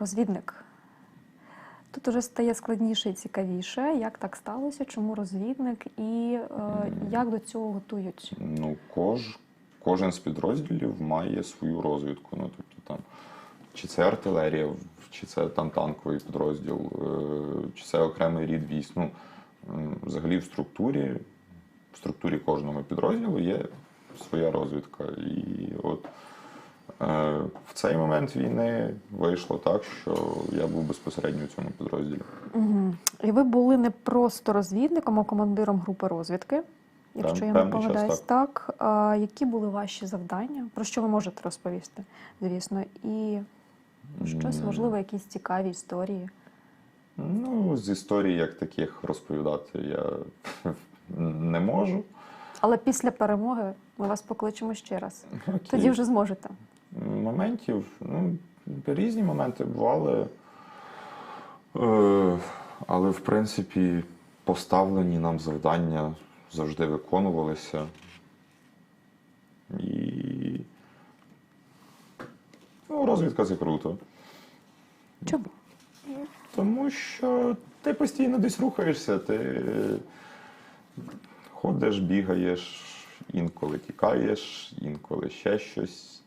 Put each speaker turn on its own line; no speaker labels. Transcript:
розвідник. Тут уже стає складніше і цікавіше, як так сталося, чому розвідник і е, як до цього готують.
Ну, кож, кожен з підрозділів має свою розвідку. Ну, тобто там, чи це артилерія, чи це там танковий підрозділ, е, чи це окремий рід військ. Ну, м, взагалі в структурі, в структурі кожного підрозділу є своя розвідка. І от е, в цей момент війни вийшло так, що я був безпосередньо у цьому підрозділі.
Угу. І ви були не просто розвідником, а командиром групи розвідки, якщо я не помиляюсь. Так. А, які були ваші завдання? Про що ви можете розповісти, звісно? І щось, можливо, якісь цікаві історії.
Ну, з історій як таких розповідати я не можу.
Але після перемоги ми вас покличемо ще раз.
Окей.
Тоді вже зможете.
Моментів, ну, різні моменти бували. Е, але, в принципі, поставлені нам завдання завжди виконувалися. І ну, розвідка це круто.
Чому?
Тому що ти постійно десь рухаєшся, ти ходиш, бігаєш, інколи тікаєш, інколи ще щось.